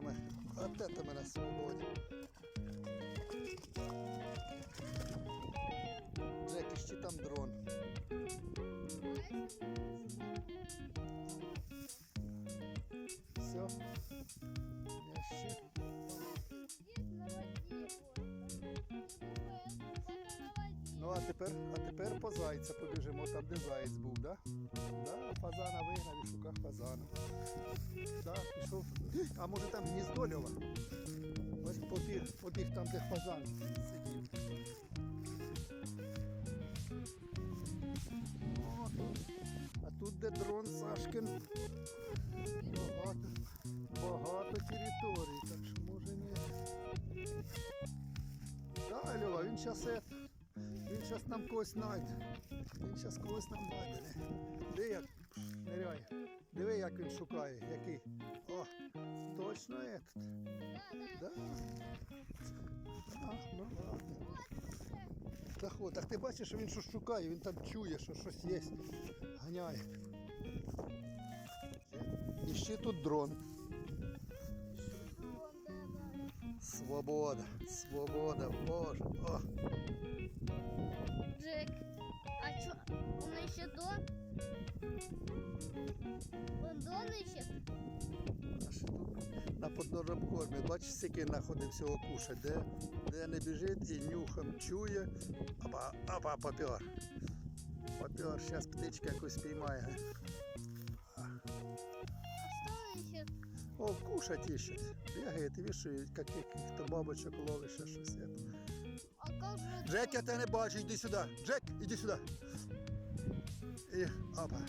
ми, от це ми на свободі. Джек, іщи там дрон. Все. Я ще. А тепер, а тепер по зайця побіжимо, там де заєць був, да? Да, фазана вигнав і шукав фазана. Да, пішов. А може там гніздо льова? Ось побіг, побіг там, де фазан сидів. А тут де дрон Сашкин. Багато, багато територій, так що може не. Да, Льова, він зараз зараз нам когось знайде. Він зараз когось нам знайде. Диви як ниряє. Диви, як він шукає, який. О, точно этот. Да. А, ну. Так от, так ти бачиш, що він щось шукає, він там чує, що щось є. Ганяє. І ще тут дрон. Свобода, свобода, боже. О. Тут на подножному кормі. Бачиш, скільки знаходить всього куша, де, де не біжить і нюхом чує. Опа, опа, попер. Попер, зараз птичка якусь піймає. О, кушать іщуть. Бігає, ти віш, як яких-то бабочок ловиш, щось. А же... Джек, я тебе не бачу, йди сюди. Джек, іди сюди. І опа.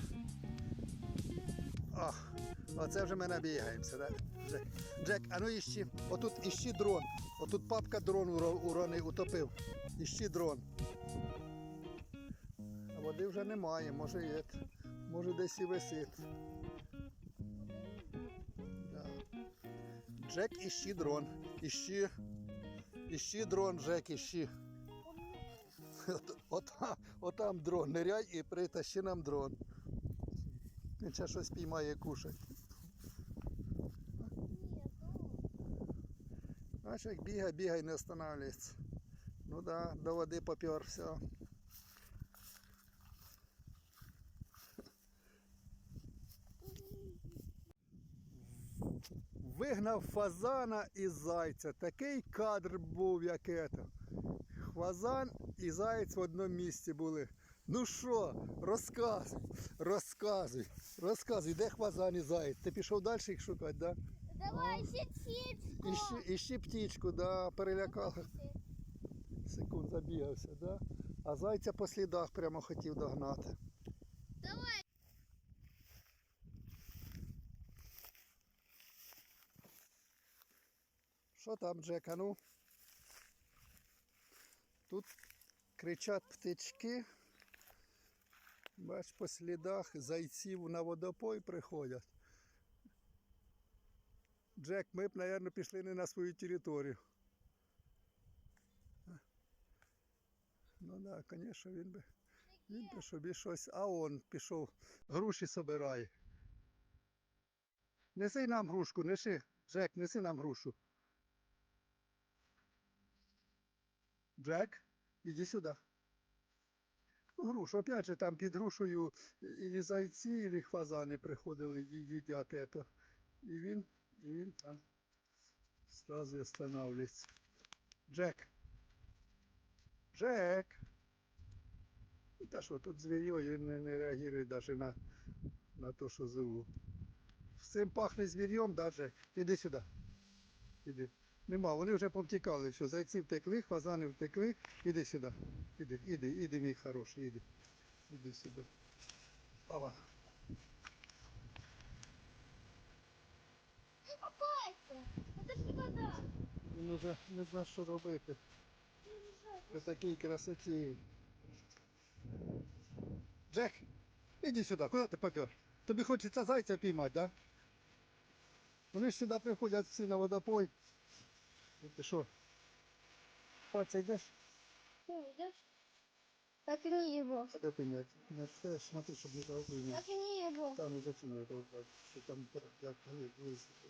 О, оце вже ми набігаємося, так? Джек, а ну іщи. Отут іщи дрон. Отут папка дрон уро- уронив, утопив. Іщи дрон. А води вже немає, може є. Може десь і висить. Да. Джек, іщи дрон. Іщи. Іщи дрон, Джек, іщи. От, отам, отам дрон. Ниряй і притащи нам дрон. Він ще щось піймає кушать. Знаєш, як бігає, бігає, не останавливається. Ну да, до води попер, все. Вигнав фазана і зайця. Такий кадр був, як ето. Фазан і заєць в одному місці були. Ну що, розказуй, розказуй, розказуй, де фазан і заєць? Ти пішов далі їх шукати? Да? Давай, еще птичку. І ще, і ще птічку, да, перелякала. Секунд забігався, да? А зайця по слідах прямо хотів догнати. Давай. Що там, Джека, ну? Тут кричать птички. Бач, по слідах зайців на водопой приходять. Джек, ми б, мабуть, пішли не на свою територію. Ну так, да, звісно, він би. Він би собі щось, а он пішов, груші собирає. Неси нам грушку, неси. Джек, неси нам грушу. Джек, іди сюди. Грушу, опять же, там під грушею і зайці, і фазани приходили їдять это. І він, і він там сразу останавливается. Джек. Джек. Та що, тут звір'я не, не реагує навіть на, на те, що зову. Всім пахне звір'ям, да, Джек? Іди сюди. Іди. Нема, вони вже повтікали, що зайці втекли, фазани втекли. Іди сюди. Іди, іди, іди, мій хороший, іди. Іди сюди. Ава. Опасься. Это ж не вода. Він уже не знає, що робити. При такій красоті. Джек, іди сюди, куди ти попер? Тобі хочеться зайця піймати, да? Вони ж сюди приходять всі на водопой. І ти що? Оце йдеш? Ну, йдеш. Так не его. А де? Не все, смотри, щоб не загубив. Так не его. Там не зачинено, що там як висити.